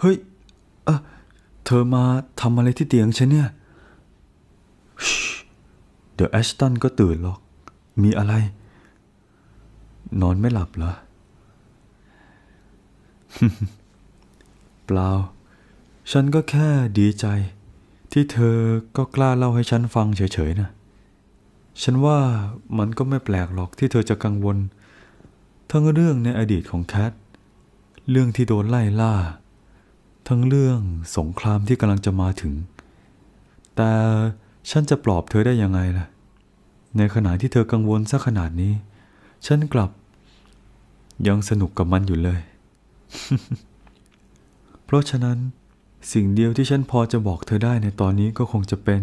เฮ้ยเออเธอมาทำอะไรที่เตียงฉันเนี่ย เดี๋ยวแอชตันก็ตื่นหรอก มีอะไร นอนไม่หลับเหรอ เปล่า ฉันก็แค่ดีใจ ที่เธอก็กล้าเล่าให้ฉันฟังเฉยๆนะฉันว่ามันก็ไม่แปลกหรอกที่เธอจะกังวล ทั้งเรื่องในอดีตของแคท เรื่องที่โดนไล่ล่า ทั้งเรื่องสงครามที่กำลังจะมาถึง แต่ฉันจะปลอบเธอได้ยังไงล่ะ ในขณะที่เธอกังวลซะขนาดนี้ ฉันกลับ ยังสนุกกับมันอยู่เลย เพราะฉะนั้นสิ่งเดียวที่ฉันพอจะบอกเธอได้ในตอนนี้ก็คงจะเป็น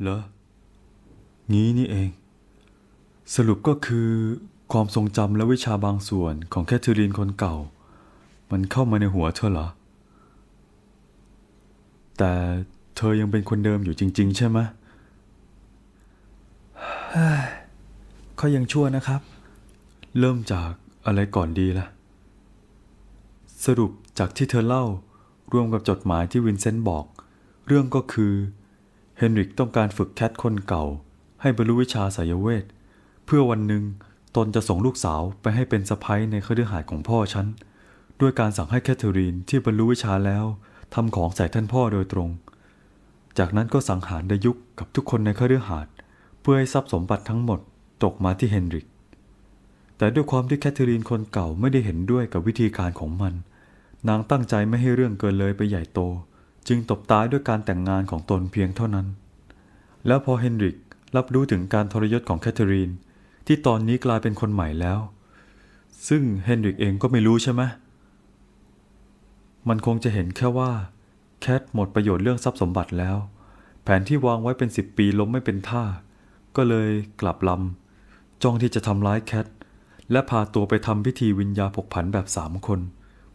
เหรอ งี้นี่เอง สรุปก็คือความทรงจำและวิชาบางส่วนของแคทเธอรีนคนเก่า มันเข้ามาในหัวเธอเหรอ แต่เธอยังเป็นคนเดิมอยู่จริง ๆ ใช่ไหมเขายังชั่วนะครับ เริ่มจากอะไรก่อนดีล่ะ สรุปจากที่เธอเล่ารวมกับจดหมายที่วินเซนต์บอก เรื่องก็คือ เฮนริกต้องการฝึกแคทคนเก่า ให้บรรลุวิชาสายเวท เพื่อวันหนึ่งตนจะส่งลูกสาวไปให้เป็นสะพ้ยในคฤหาสน์ของพ่อฉัน ด้วยการสั่งให้แคทเธอรีนที่บรรลุวิชาแล้วทำของใส่ท่านพ่อโดยตรง จากนั้นก็สังหารดายุกกับทุกคนในคฤหาสน์เพื่อให้ทรัพย์สมบัติทั้งหมดตกมาที่เฮนริก แต่ด้วยความที่แคทเธอรีนคนเก่าไม่ได้เห็นด้วยกับวิธีการของมัน นางตั้งใจไม่ให้เรื่องเกินเลยไปใหญ่โต จึงตบตายด้วยการแต่งงานของตนเพียงเท่านั้น แล้วพอเฮนริกรับรู้ถึงการทรยศของแคทเธอรีน ที่ตอนนี้กลายเป็นคนใหม่แล้ว ซึ่งเฮนริกเองก็ไม่รู้ใช่ไหมมันคงจะเห็นแค่ว่าแคทหมดประโยชน์เรื่องทรัพย์สมบัติแล้ว แผนที่วางไว้เป็นสิบปีล้มไม่เป็นท่า ก็เลยกลับลำจ้องที่จะทำร้ายแคทและพาตัวไปทำพิธีวิญญาผกผันแบบสามคน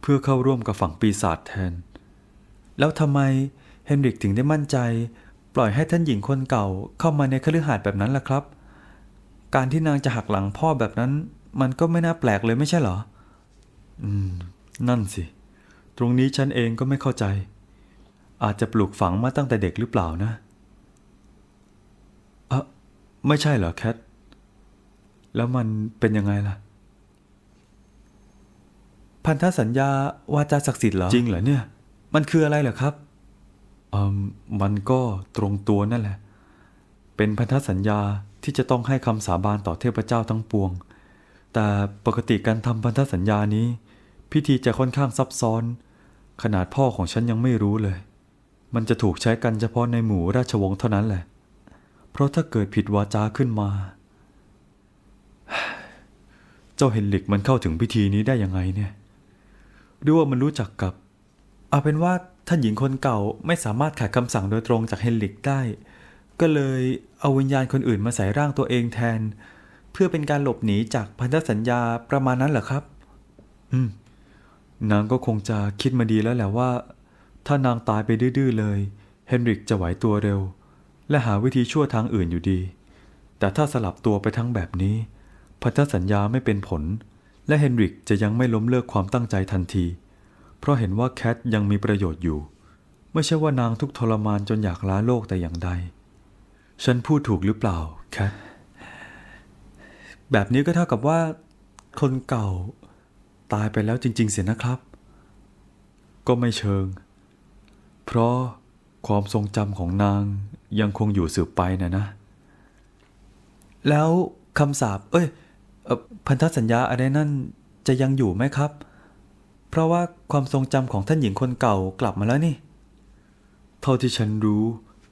เพื่อเข้าร่วมกับฝั่งปีศาจแทน แล้วทำไมเฮนริกถึงได้มั่นใจ ปล่อยให้ท่านหญิงคนเก่าเข้ามาในคฤหาสน์แบบนั้นล่ะครับ การที่นางจะหักหลังพ่อแบบนั้น มันก็ไม่น่าแปลกเลยไม่ใช่เหรอ อืม นั่นสิ ตรงนี้ฉันเองก็ไม่เข้าใจ อาจจะปลูกฝังมาตั้งแต่เด็กหรือเปล่านะเอะไม่ใช่เหรอแคท แล้วมันเป็นยังไงล่ะ พันธสัญญาวาจาศักดิ์สิทธิ์เหรอ จริงเหรอเนี่ย มันคืออะไรเหรอครับอืมมันก็ตรงตัวนั่นแหละ เป็นพันธสัญญา ที่จะต้องให้คำสาบานต่อเทพเจ้าทั้งปวง แต่ปกติการทำพันธสัญญานี้ พิธีจะค่อนข้างซับซ้อน ขนาดพ่อของฉันยังไม่รู้เลย มันจะถูกใช้กันเฉพาะในหมู่ราชวงศ์เท่านั้นแหละ เพราะถ้าเกิดผิดวาจาขึ้นมา เจ้าเฮนริกมันเข้าถึงพิธีนี้ได้ยังไงเนี่ยหรือว่ามันรู้จักกับ เอาเป็นว่าท่านหญิงคนเก่าไม่สามารถขัดคำสั่งโดยตรงจากเฮนริกได้ ก็เลยเอาวิญญาณคนอื่นมาใส่ร่างตัวเองแทน เพื่อเป็นการหลบหนีจากพันธสัญญาประมาณนั้นเหรอครับ อืม นางก็คงจะคิดมาดีแล้วแหละว่า ถ้านางตายไปดื้อๆเลย เฮนริกจะไหวตัวเร็ว และหาวิธีชั่วทางอื่นอยู่ดี แต่ถ้าสลับตัวไปทั้งแบบนี้ พันธสัญญาไม่เป็นผล และเฮนริกจะยังไม่ล้มเลิกความตั้งใจทันที เพราะเห็นว่าแคทยังมีประโยชน์อยู่ ไม่ใช่ว่านางทุกทรมานจนอยากล้าโลกแต่อย่างใด ฉันพูดถูกหรือเปล่าแคทแบบนี้ก็เท่ากับว่า คนเก่า ตายไปแล้วจริง ๆ เสียนะครับ ก็ไม่เชิง เพราะความทรงจำของนางยังคงอยู่สืบไปนะนะ แล้วคำสาปเอ้ยพันธสัญญาอะไรนั่นจะยังอยู่ไหมครับ เพราะว่าความทรงจำของท่านหญิงคนเก่ากลับมาแล้วนี่ เท่าที่ฉันรู้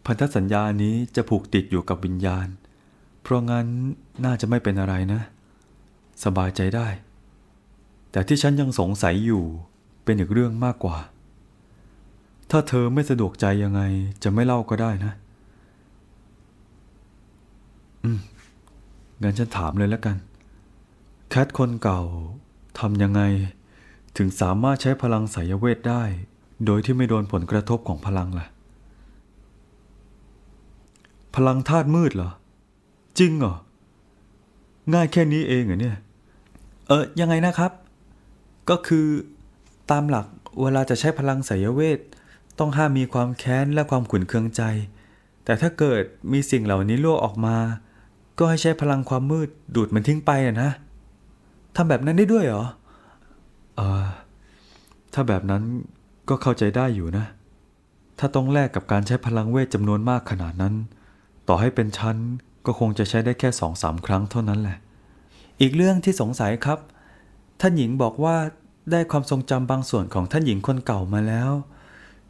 พันธสัญญานี้จะผูกติดอยู่กับวิญญาณ เพราะงั้นน่าจะไม่เป็นอะไรนะ สบายใจได้ แต่ที่ฉันยังสงสัยอยู่เป็นอีกเรื่องมากกว่า ถ้าเธอไม่สะดวกใจยังไงจะไม่เล่าก็ได้นะ อืม งั้นฉันถามเลยแล้วกัน แคทคนเก่าทำยังไง ถึงสามารถใช้พลังสายเวทได้ โดยที่ไม่โดนผลกระทบของพลังล่ะ พลังธาตุมืดเหรอ จริงเหรอ ง่ายแค่นี้เองเหรอเนี่ย เออยังไงนะครับ ก็คือตามหลักเวลาจะใช้พลังไสยเวท ต้องห้ามมีความแค้นและความขุนเคืองใจ แต่ถ้าเกิดมีสิ่งเหล่านี้รั่วออกมา ก็ให้ใช้พลังความมืดดูดมันทิ้งไปอะนะทำแบบนั้นได้ด้วยเหรอเออถ้าแบบนั้นก็เข้าใจได้อยู่นะ ถ้าต้องแลกกับการใช้พลังเวทจำนวนมากขนาดนั้น ต่อให้เป็นชั้นก็คงจะใช้ได้แค่สองสามครั้งเท่านั้นแหละ อีกเรื่องที่สงสัยครับ ท่านหญิงบอกว่าได้ความทรงจำบางส่วนของท่านหญิงคนเก่ามาแล้ว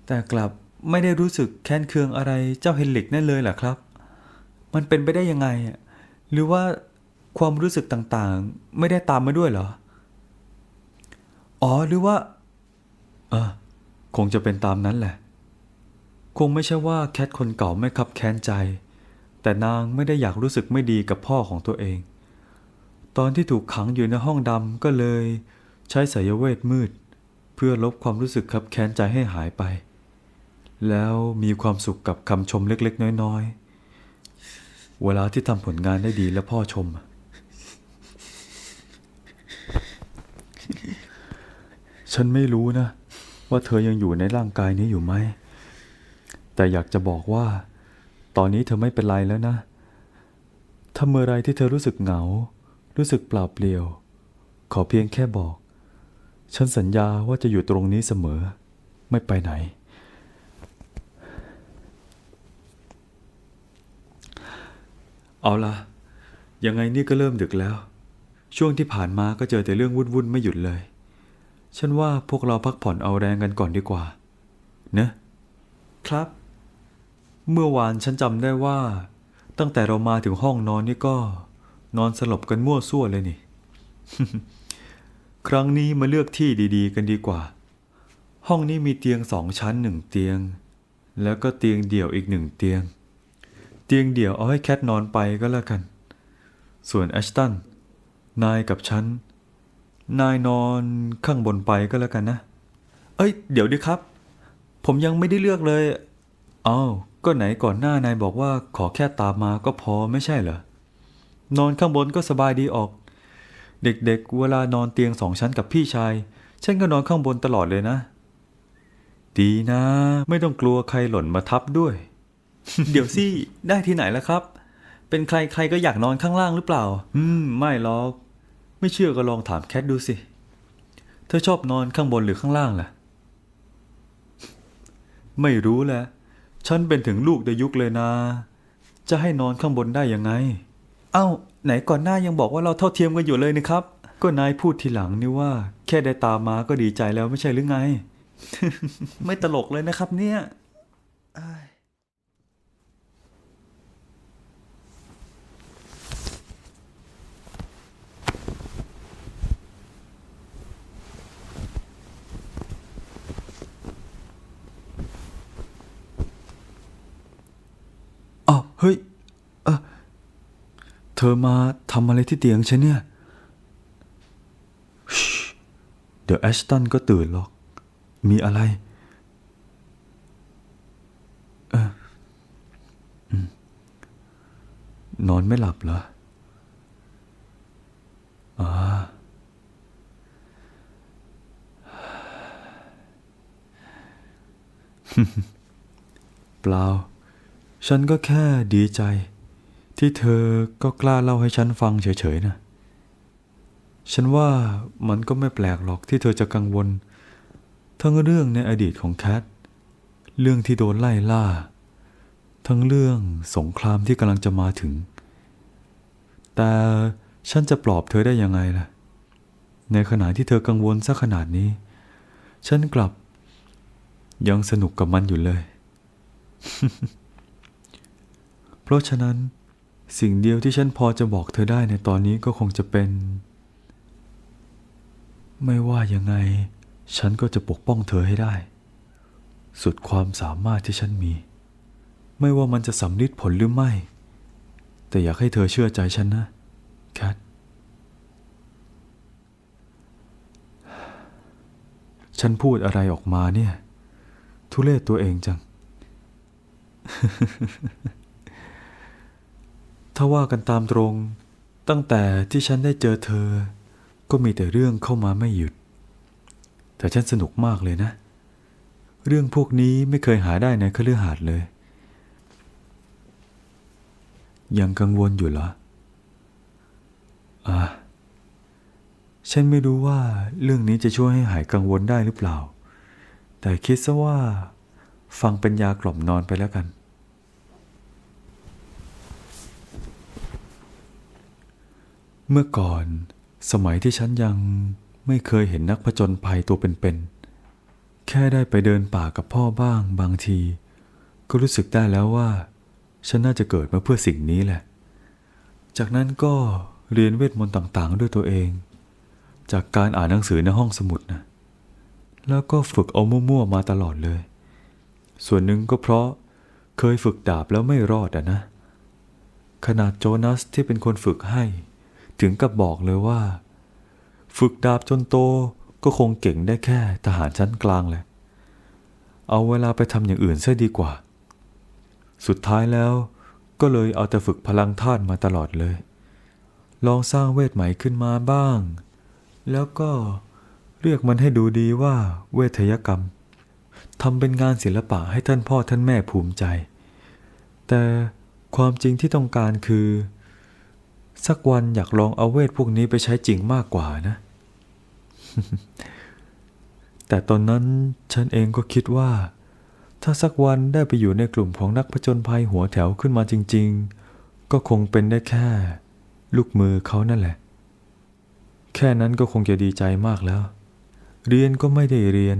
แต่กลับไม่ได้รู้สึกแค้นเคืองอะไรเจ้าเฮนลิกนั่นเลยเหรอครับ มันเป็นไปได้ยังไงอะหรือว่าความรู้สึกต่างๆ ไม่ได้ตามมาด้วยเหรอ อ๋อหรือว่า เออคงจะเป็นตามนั้นแหละ คงไม่ใช่ว่าแคทคนเก่าไม่คับแค้นใจ แต่นางไม่ได้อยากรู้สึกไม่ดีกับพ่อของตัวเอง ตอนที่ถูกขังอยู่ในห้องดำก็เลย ใช้สายเวทมืด เพื่อลบความรู้สึกคับแค้นใจให้หายไป แล้วมีความสุขกับคำชมเล็กๆ น้อยๆ เวลาที่ทำผลงานได้ดีและพ่อชม ฉันไม่รู้นะ ว่าเธอยังอยู่ในร่างกายนี้อยู่ไหม แต่อยากจะบอกว่า ตอนนี้เธอไม่เป็นไรแล้วนะถ้าเมื่อไรที่เธอรู้สึกเหงา รู้สึกเปล่าเปลี่ยว ขอเพียงแค่บอก ฉันสัญญาว่าจะอยู่ตรงนี้เสมอ ไม่ไปไหน เอาล่ะยังไงนี่ก็เริ่มดึกแล้ว ช่วงที่ผ่านมาก็เจอแต่เรื่องวุ่นๆไม่หยุดเลย ฉันว่าพวกเราพักผ่อนเอาแรงกันก่อนดีกว่า เนะครับ เมื่อวานฉันจำได้ว่า ตั้งแต่เรามาถึงห้องนอนนี่ก็ นอนสลบกันมั่วซั่วเลยนี่ ครั้งนี้มาเลือกที่ดีๆ กันดีกว่า ห้องนี้มีเตียงสองชั้นหนึ่งเตียง แล้วก็เตียงเดี่ยวอีกหนึ่งเตียง เตียงเดี่ยวเอาให้แคทนอนไปก็แล้วกัน ส่วนแอชตันนายกับฉัน นายนอนข้างบนไปก็แล้วกันนะ เอ้ย เดี๋ยวดิครับ ผมยังไม่ได้เลือกเลยอ้าว ก็ไหนก่อนหน้านายบอกว่าขอแค่ตามมาก็พอไม่ใช่เหรอ นอนข้างบนก็สบายดีออก เด็กๆเวลานอนเตียงสองชั้นกับพี่ชาย ฉันก็นอนข้างบนตลอดเลยนะ ดีนะ ไม่ต้องกลัวใครหล่นมาทับด้วย เดี๋ยวสิได้ที่ไหนแล้วครับ เป็นใครใครก็อยากนอนข้างล่างหรือเปล่า อืม ไม่หรอก ไม่เชื่อก็ลองถามแคทดูสิ เธอชอบนอนข้างบนหรือข้างล่างล่ะ ไม่รู้แหละ ฉันเป็นถึงลูกในยุคเลยนะ จะให้นอนข้างบนได้ยังไง เอ้า ไหนก่อนหน้ายังบอกว่าเราเท่าเทียมกันอยู่เลยนะครับ ก็นายพูดทีหลังนี่ว่า แค่ได้ตามมาก็ดีใจแล้วไม่ใช่หรือไง ไม่ตลกเลยนะครับเนี่ย เฮ้ยเออเธอมาทำอะไรที่เตียงฉันเนี่ยชิเดี๋ยวแอชตันก็ตื่นหรอก มีอะไรเอออืมนอนไม่หลับเหรออ่าเปล่า ฉันก็แค่ดีใจ ที่เธอก็กล้าเล่าให้ฉันฟังเฉยๆนะฉันว่ามันก็ไม่แปลกหรอกที่เธอจะกังวล ทั้งเรื่องในอดีตของแคท เรื่องที่โดนไล่ล่า ทั้งเรื่องสงครามที่กำลังจะมาถึง แต่ฉันจะปลอบเธอได้ยังไงล่ะ ในขณะที่เธอกังวลซะขนาดนี้ ฉันกลับ ยังสนุกกับมันอยู่เลย เพราะฉะนั้น สิ่งเดียวที่ฉันพอจะบอกเธอได้ในตอนนี้ก็คงจะเป็น ไม่ว่ายังไง ฉันก็จะปกป้องเธอให้ได้ สุดความสามารถที่ฉันมี ไม่ว่ามันจะสำลิดผลหรือไม่ แต่อยากให้เธอเชื่อใจฉันนะแคทฉันพูดอะไรออกมาเนี่ย ทุเรศตัวเองจัง ถ้าว่ากันตามตรง ตั้งแต่ที่ฉันได้เจอเธอ ก็มีแต่เรื่องเข้ามาไม่หยุด แต่ฉันสนุกมากเลยนะ เรื่องพวกนี้ไม่เคยหาได้ในคฤหาสน์เลย ยังกังวลอยู่เหรอ อ่าฉันไม่รู้ว่าเรื่องนี้จะช่วยให้หายกังวลได้หรือเปล่า แต่คิดซะว่า ฟังเป็นยากล่อมนอนไปแล้วกัน เมื่อก่อนสมัยที่ฉันยังไม่เคยเห็นนักผจญภัยตัวเป็นๆ แค่ได้ไปเดินป่ากับพ่อบ้างบางที ก็รู้สึกได้แล้วว่า ฉันน่าจะเกิดมาเพื่อสิ่งนี้แหละ จากนั้นก็เรียนเวทมนต์ต่างๆ ด้วยตัวเอง จากการอ่านหนังสือในห้องสมุดนะ แล้วก็ฝึกเอามั่วๆมาตลอดเลย ส่วนหนึ่งก็เพราะเคยฝึกดาบแล้วไม่รอดอะนะ ขนาดโจนัสที่เป็นคนฝึกให้ ถึงกับบอกเลยว่า ฝึกดาบจนโตก็คงเก่งได้แค่ทหารชั้นกลางแหละ เอาเวลาไปทำอย่างอื่นซะดีกว่า สุดท้ายแล้วก็เลยเอาแต่ฝึกพลังธาตุมาตลอดเลย ลองสร้างเวทใหม่ขึ้นมาบ้าง แล้วก็เรียกมันให้ดูดีว่าเวทยกรรมทำเป็นงานศิลปะให้ท่านพ่อท่านแม่ภูมิใจ แต่ความจริงที่ต้องการคือ สักวันอยากลองเอาเวทพวกนี้ไปใช้จริงมากกว่านะ แต่ตอนนั้นฉันเองก็คิดว่า ถ้าสักวันได้ไปอยู่ในกลุ่มของนักผจญภัยหัวแถวขึ้นมาจริง ๆ ก็คงเป็นได้แค่ ลูกมือเขานั่นแหละ แค่นั้นก็คงจะดีใจมากแล้ว เรียนก็ไม่ได้เรียน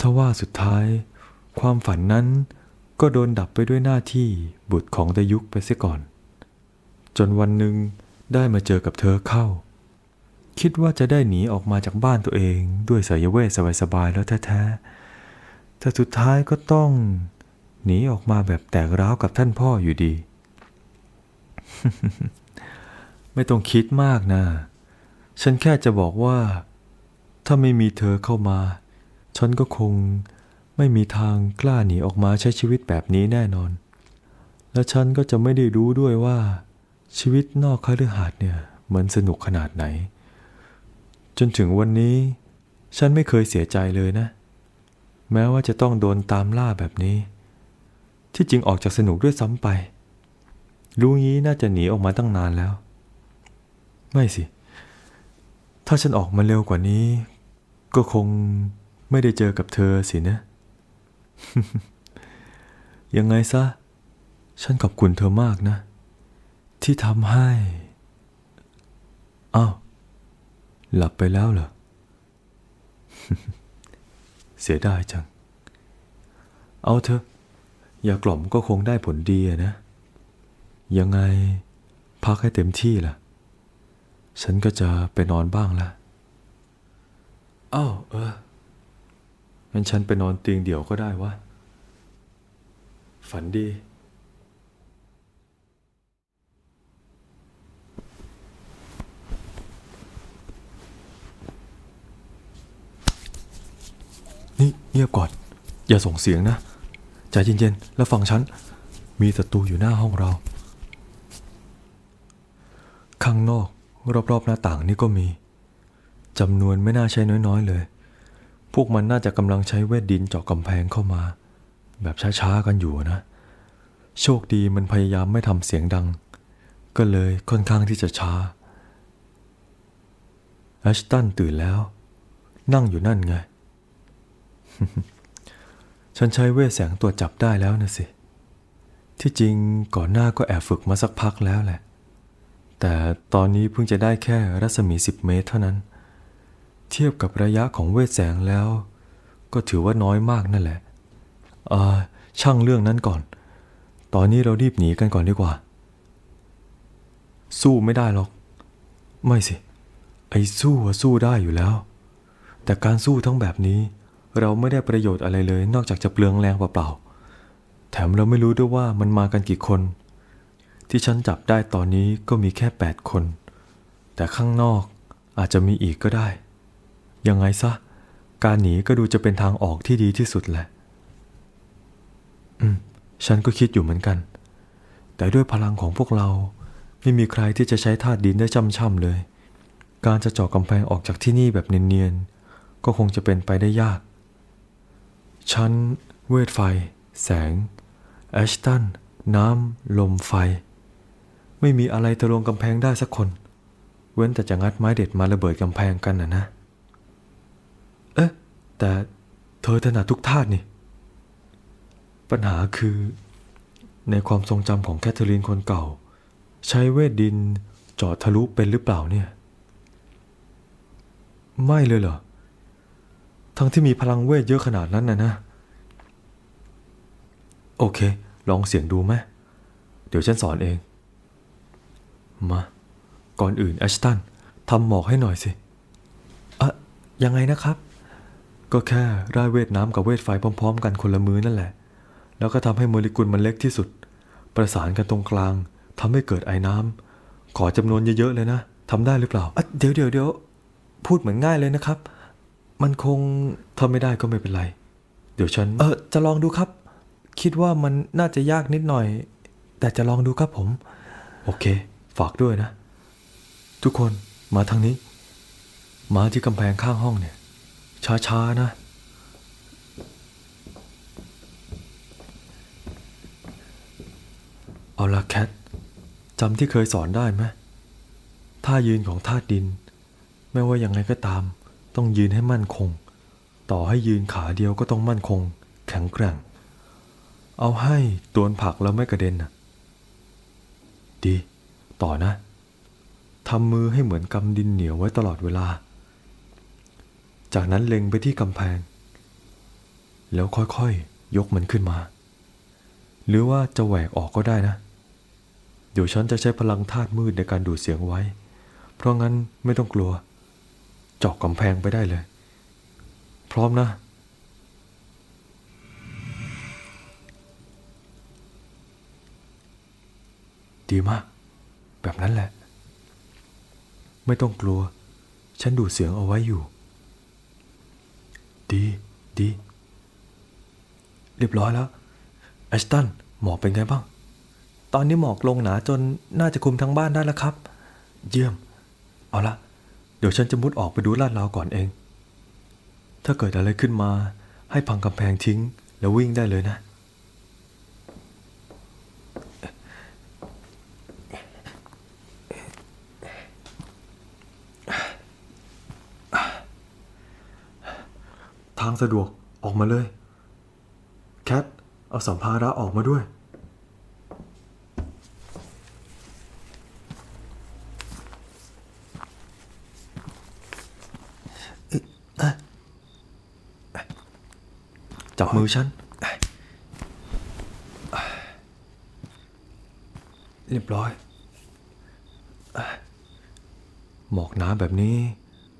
ทว่าสุดท้าย ความฝันนั้นก็โดนดับไปด้วยหน้าที่บุตรของดยุคไปเสียก่อน จนวันหนึ่งได้มาเจอกับเธอเข้า คิดว่าจะได้หนีออกมาจากบ้านตัวเองด้วยสายเวทสบายๆแล้วแท้ๆแต่สุดท้ายก็ต้อง หนีออกมาแบบแตกร้าวกับท่านพ่ออยู่ดี ไม่ต้องคิดมากนะ ฉันแค่จะบอกว่า ถ้าไม่มีเธอเข้ามา ฉันก็คงไม่มีทางกล้าหนีออกมาใช้ชีวิตแบบนี้แน่นอน และฉันก็จะไม่ได้รู้ด้วยว่า ชีวิตนอกคฤหาสน์เนี่ยมันสนุกขนาดไหน จนถึงวันนี้ ฉันไม่เคยเสียใจเลยนะ แม้ว่าจะต้องโดนตามล่าแบบนี้ ที่จริงออกจากสนุกด้วยซ้ำไปรู้งี้น่าจะหนีออกมาตั้งนานแล้ว ไม่สิ ถ้าฉันออกมาเร็วกว่านี้ ก็คงไม่ได้เจอกับเธอสินะ ยังไงซะ ฉันขอบคุณเธอมากนะ ที่ทำให้อ้าวหลับไปแล้วเหรอ เสียดายจัง เอาเถอะอย่ากล่อมก็คงได้ผลดีนะ ยังไงพักให้เต็มที่ล่ะ ฉันก็จะไปนอนบ้างละอ้าวเอองั้นฉันไปนอนเตียงเดี่ยวก็ได้วะ ฝันดี นี่ เงียบก่อน อย่าส่งเสียงนะ ใจเย็นๆ แล้วฟังฉัน มีศัตรูอยู่หน้าห้องเรา ข้างนอกรอบๆหน้าต่างนี่ก็มีจำนวนไม่น่าใช่น้อยๆเลย พวกมันน่าจะกำลังใช้เวทดินเจาะกำแพงเข้ามา แบบช้าๆกันอยู่นะ โชคดีมันพยายามไม่ทำเสียงดัง ก็เลยค่อนข้างที่จะช้าแอชตันตื่นแล้ว นั่งอยู่นั่นไง ฉันใช้เวทแสงตรวจับได้แล้วนะสิ ที่จริงก่อนหน้าก็แอบฝึกมาสักพักแล้วแหละ แต่ตอนนี้เพิ่งจะได้แค่รัศมี 10 เมตรเท่านั้น เทียบกับระยะของเวทแสงแล้ว ก็ถือว่าน้อยมากนั่นแหละอ่าช่างเรื่องนั้นก่อน ตอนนี้เรารีบหนีกันก่อนดีกว่า สู้ไม่ได้หรอก ไม่สิ ไอ้สู้อะสู้ได้อยู่แล้ว แต่การสู้ทั้งแบบนี้ เราไม่ได้ประโยชน์อะไรเลย นอกจากจะเปลืองแรงเปล่าๆ แถมเราไม่รู้ด้วยว่ามันมากันกี่คน ที่ฉันจับได้ตอนนี้ก็มีแค่แปดคน แต่ข้างนอกอาจจะมีอีกก็ได้ ยังไงซะ การหนีก็ดูจะเป็นทางออกที่ดีที่สุดแหละ อืม ฉันก็คิดอยู่เหมือนกัน แต่ด้วยพลังของพวกเรา ไม่มีใครที่จะใช้ธาตุดินได้ช่ำๆเลย การจะเจาะกำแพงออกจากที่นี่แบบเนียนๆก็คงจะเป็นไปได้ยาก ชั้น เวทไฟ แสง แอชตัน น้ำ ลมไฟ ไม่มีอะไรทะลวงกำแพงได้สักคน เว้นแต่จะงัดไม้เด็ดมาระเบิดกำแพงกันนะนะ เอ๊ะ แต่เธอถนัดทุกธาตุนี่ ปัญหาคือ ในความทรงจำของแคทเธอรีนคนเก่า ใช้เวทดินเจาะทะลุเป็นหรือเปล่าเนี่ย ไม่เลยเหรอ ทั้งที่มีพลังเวทเยอะขนาดนั้นนะนะ โอเค ลองเสียงดูไหมเดี๋ยวฉันสอนเอง มา ก่อนอื่นแอชตันทำหมอกให้หน่อยสิอะยังไงนะครับ ก็แค่ร่ายเวทน้ำกับเวทไฟพร้อม ๆ กันคนละมือนั่นแหละ แล้วก็ทำให้โมเลกุลมันเล็กที่สุด ประสานกันตรงกลางทำให้เกิดไอ้น้ำขอจำนวนเยอะๆเลยนะทำได้หรือเปล่า เดี๋ยวเดี๋ยวเดี๋ยวพูดเหมือนง่ายเลยนะครับ มันคงทำไม่ได้ก็ไม่เป็นไร เดี๋ยวฉัน เออจะลองดูครับ คิดว่ามันน่าจะยากนิดหน่อย แต่จะลองดูครับผม โอเค ฝากด้วยนะ ทุกคนมาทางนี้ มาที่กำแพงข้างห้องเนี่ย ช้าๆนะเอาละแคทจำที่เคยสอนได้ไหมท่ายืนของธาตุดิน ไม่ว่ายังไงก็ตาม ต้องยืนให้มั่นคง ต่อให้ยืนขาเดียวก็ต้องมั่นคง แข็งแกร่ง เอาให้โดนผักแล้วไม่กระเด็นนะดี ต่อนะทำมือให้เหมือนกำดินเหนียวไว้ตลอดเวลา จากนั้นเล็งไปที่กำแพง แล้วค่อยๆยกมันขึ้นมา หรือว่าจะแหวกออกก็ได้นะ เดี๋ยวฉันจะใช้พลังธาตุมืดในการดูดเสียงไว้ เพราะงั้นไม่ต้องกลัว เจาะกำแพงไปได้เลย พร้อมนะ ดีมาก แบบนั้นแหละ ไม่ต้องกลัว ฉันดูดเสียงเอาไว้อยู่ ดี ดี เรียบร้อยแล้วแอชตันหมอกเป็นไงบ้าง ตอนนี้หมอกลงหนาจนน่าจะคุมทั้งบ้านได้แล้วครับ เยี่ยม เอาละ เดี๋ยวฉันจะมุดออกไปดูลาดราวก่อนเอง ถ้าเกิดอะไรขึ้นมา ให้พังกำแพงทิ้ง แล้ววิ่งได้เลยนะ ทางสะดวกออกมาเลย แคท เอาสัมภาระออกมาด้วย มือฉัน เรียบร้อย หมอกหนาแบบนี้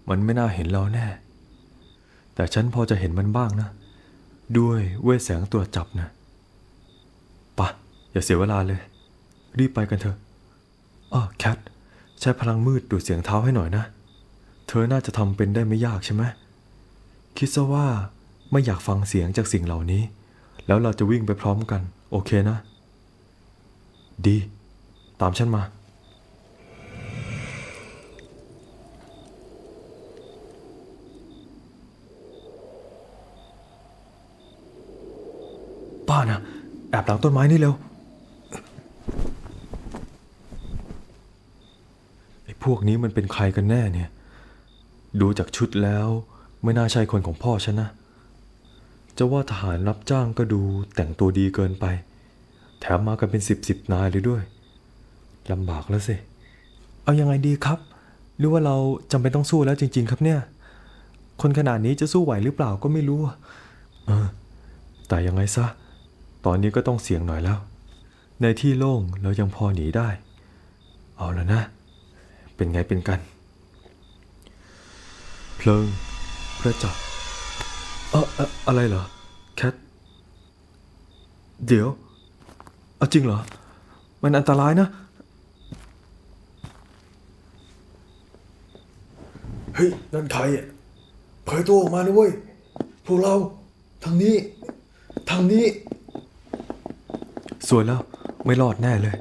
มันไม่น่าเห็นเราแน่ แต่ฉันพอจะเห็นมันบ้างนะ ด้วยเวทแสงตรวจจับนะปะอย่าเสียเวลาเลย รีบไปกันเถอะอ้อแคทใช้พลังมืดดูดเสียงเท้าให้หน่อยนะ เธอน่าจะทำเป็นได้ไม่ยากใช่ไหมคิดซะว่า ไม่อยากฟังเสียงจากสิ่งเหล่านี้ แล้วเราจะวิ่งไปพร้อมกัน โอเคนะ ดี ตามฉันมา ป้านะแอบหลังต้นไม้นี่เร็ว ไอ้พวกนี้มันเป็นใครกันแน่เนี่ย ดูจากชุดแล้วไม่น่าใช่คนของพ่อฉันนะ จะว่าทหารรับจ้างก็ดูแต่งตัวดีเกินไป แถมมากันเป็นสิบสิบนายเลยด้วยลำบากแล้วสิ เอายังไงดีครับ หรือว่าเราจำเป็นต้องสู้แล้วจริง ๆ ครับเนี่ย คนขนาดนี้จะสู้ไหวหรือเปล่าก็ไม่รู้อะเออ แต่ยังไงซะ ตอนนี้ก็ต้องเสี่ยงหน่อยแล้ว ในที่โล่งเรายังพอหนีได้ เอาแล้วนะ เป็นไงเป็นกัน เพลิง พระจักร เออเอ่ออะไรเหรอ แคท เดี๋ยวเอาจริงเหรอ มันอันตรายนะ เฮ้ย นั่นใครอะเผยตัวออกมานะเว้ยพวกเรา ทางนี้ ทางนี้ สวยแล้ว ไม่รอดแน่เลย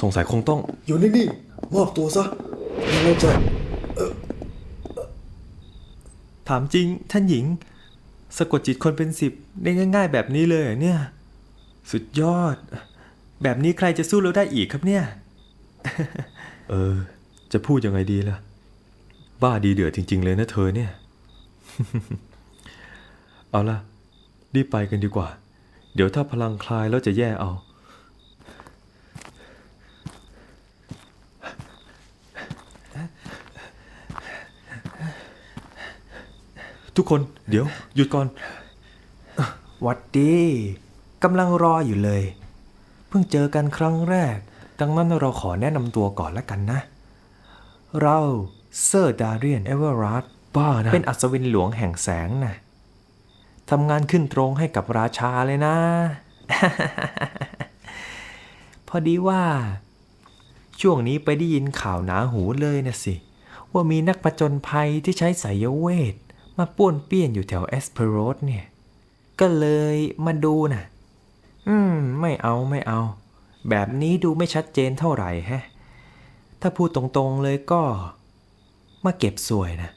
สงสัยคงต้อง อยู่นิ่งๆมอบตัวซะแล้วเราจะ ถามจริง ท่านหญิง สะกดจิตคนเป็นสิบได้ง่าย ๆ แบบนี้เลยเนี่ย สุดยอด แบบนี้ใครจะสู้เราได้อีกครับเนี่ย เออ จะพูดยังไงดีล่ะ บ้าดีเดือดจริง ๆ เลยนะเธอเนี่ย เอาล่ะรีบไปกันดีกว่า เดี๋ยวถ้าพลังคลายแล้วจะแย่เอา ทุกคน เดี๋ยว หยุดก่อนหวัดดีกำลังรออยู่เลย เพิ่งเจอกันครั้งแรก ดังนั้นเราขอแนะนำตัวก่อนละกันนะ เราเซอร์ดาเรียนเอเวอร์รัตบ้านะ เป็นอัศวินหลวงแห่งแสงนะทำงานขึ้นตรงให้กับราชาเลยนะ พอดีว่า ช่วงนี้ไปได้ยินข่าวหนาหูเลยนะสิ ว่ามีนักประจนภัยที่ใช้สายเวท มาป้วนเปี้ยนอยู่แถวเอสเพโรสเนี่ย ก็เลยมาดูนะอืม ไม่เอาไม่เอา แบบนี้ดูไม่ชัดเจนเท่าไหร่แฮะ ถ้าพูดตรงๆเลยก็ มาเก็บสวยนะ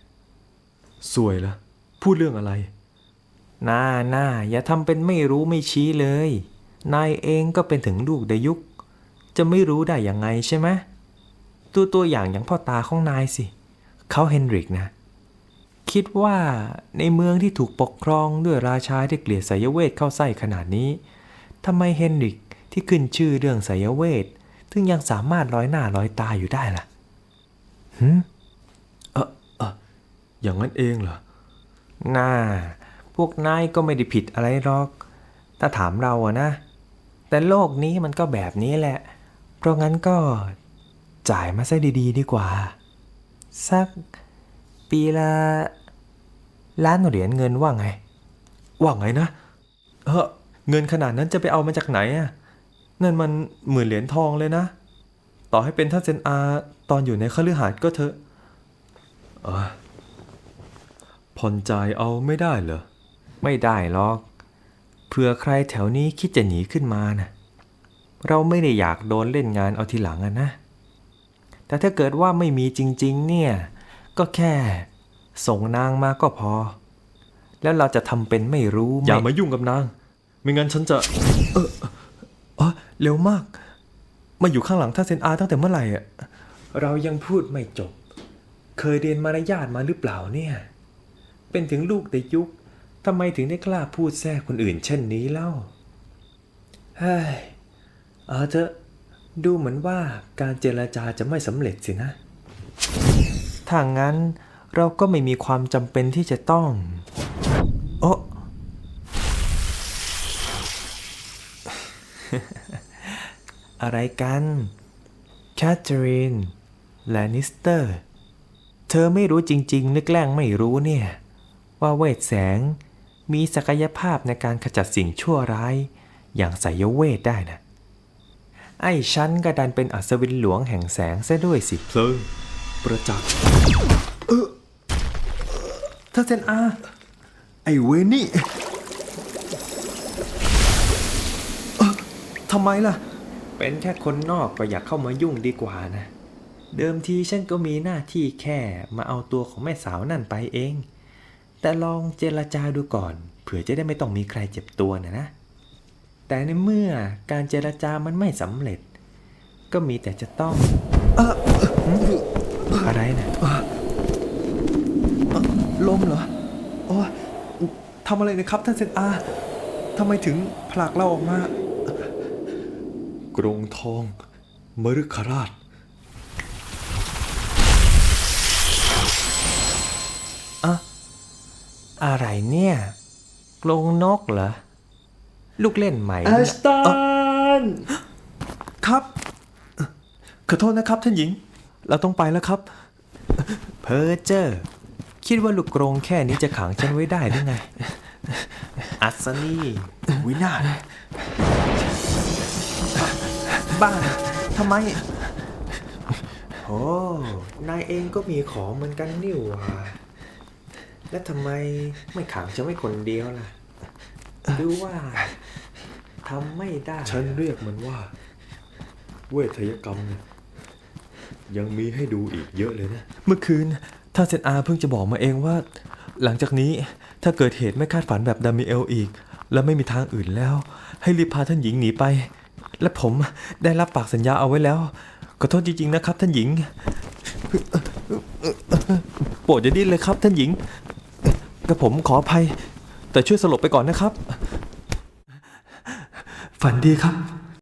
สวยละพูดเรื่องอะไร น่าน่าอย่าทำเป็นไม่รู้ไม่ชี้เลย นายเองก็เป็นถึงลูกดยุค จะไม่รู้ได้ยังไงใช่ไหมตัวตัวอย่างอย่างพ่อตาของนายสิ เขาเฮนริกนะ คิดว่าในเมืองที่ถูกปกครองด้วยราชาที่เกลียดสายเวทเข้าไส้ขนาดนี้ทำไมเฮนริกที่ขึ้นชื่อเรื่องสายเวทถึงยังสามารถลอยหน้าลอยตาอยู่ได้ล่ะอย่างนั้นเองเหรอ น่า พวกนายก็ไม่ได้ผิดอะไรหรอก ถ้าถามเราอะนะ แต่โลกนี้มันก็แบบนี้แหละ เพราะงั้นก็จ่ายมาซะดีๆ ดีกว่า สักปีละ ล้านเหรียญเงินว่าไง ว่าไงนะ เออเงินขนาดนั้นจะไปเอามาจากไหนอะนั่นมันหมื่นเหรียญทองเลยนะ ต่อให้เป็นท่านเซนอาตอนอยู่ในคฤหาสน์ก็เถอะผ่อนจ่ายเอาไม่ได้เหรอ ไม่ได้หรอก เผื่อใครแถวนี้คิดจะหนีขึ้นมานะเราไม่ได้อยากโดนเล่นงานเอาทีหลังอะนะ แต่ถ้าเกิดว่าไม่มีจริง ๆ เนี่ย ก็แค่ ส่งนางมาก็พอ แล้วเราจะทำเป็นไม่รู้อย่าไม่มายุ่งกับนาง ไม่งั้นฉันจะ เออเร็วมาก มาอยู่ข้างหลังท่านเซนอาตั้งแต่เมื่อไหร่อะเรายังพูดไม่จบ เคยเรียนมารยาทมาหรือเปล่าเนี่ย เป็นถึงลูกแต่ยุคทำไมถึงได้กล้าพูดแทรกคนอื่นเช่นนี้เล่าเฮ้ยเอาเถอะดูเหมือนว่าการเจรจาจะไม่สำเร็จสินะ ถ้างั้น เราก็ไม่มีความจำเป็นที่จะต้อง โอ้อะไรกันแคทเธอรีนแลนิสเตอร์ เธอไม่รู้จริงๆ นึกแกล้งไม่รู้เนี่ย ว่าเวทแสงมีศักยภาพในการขจัดสิ่งชั่วร้าย อย่างไสยเวทได้นะ ไอ้ฉันก็ดันเป็นอัศวินหลวงแห่งแสงซะด้วยสิ เพลิง ประจักษ์ ถ้าเซนอาไอ้เวนี่ทำไมล่ะ เป็นแค่คนนอกก็อยากเข้ามายุ่งดีกว่านะ เดิมทีฉันก็มีหน้าที่แค่มาเอาตัวของแม่สาวนั่นไปเอง แต่ลองเจรจาดูก่อน เผื่อจะได้ไม่ต้องมีใครเจ็บตัวนะนะ แต่ในเมื่อการเจรจามันไม่สำเร็จ ก็มีแต่จะต้อง อะไรนะ ลมเหรอ โอ้ยทำอะไรนะครับท่านเซนอาทำไมถึงผลักเราออกมา กรงทองมฤคราชอะไรเนี่ย กรงนกเหรอ ลูกเล่นใหม่แอนะชตัน ครับ ขอโทษนะครับท่านหญิง เราต้องไปแล้วครับ เพอร์เจอร์ คิดว่าลูกกรงแค่นี้จะขังฉันไว้ได้หรือไง อัศนีวินาศบ้านทำไม โอ้นายเองก็มีของเหมือนกันนี่หว่า แล้วทำไมไม่ขังฉันไว้คนเดียวล่ะ หรือว่าทำไม่ได้ ฉันเรียกมันว่า เวทยกรรมเนี่ยยังมีให้ดูอีกเยอะเลยนะ เมื่อคืน ท่านเซนอาเพิ่งจะบอกมาเองว่า หลังจากนี้ถ้าเกิดเหตุไม่คาดฝันแบบดามิเอลอีก แล้วไม่มีทางอื่นแล้ว ให้รีบพาท่านหญิงหนีไป และผมได้รับปากสัญญาเอาไว้แล้วขอโทษจริงๆนะครับ ท่านหญิงโปรดอย่าดิ้นเลยครับ ท่านหญิงกระผมขออภัย แต่ช่วยสลบไปก่อนนะครับ ฝันดีครับ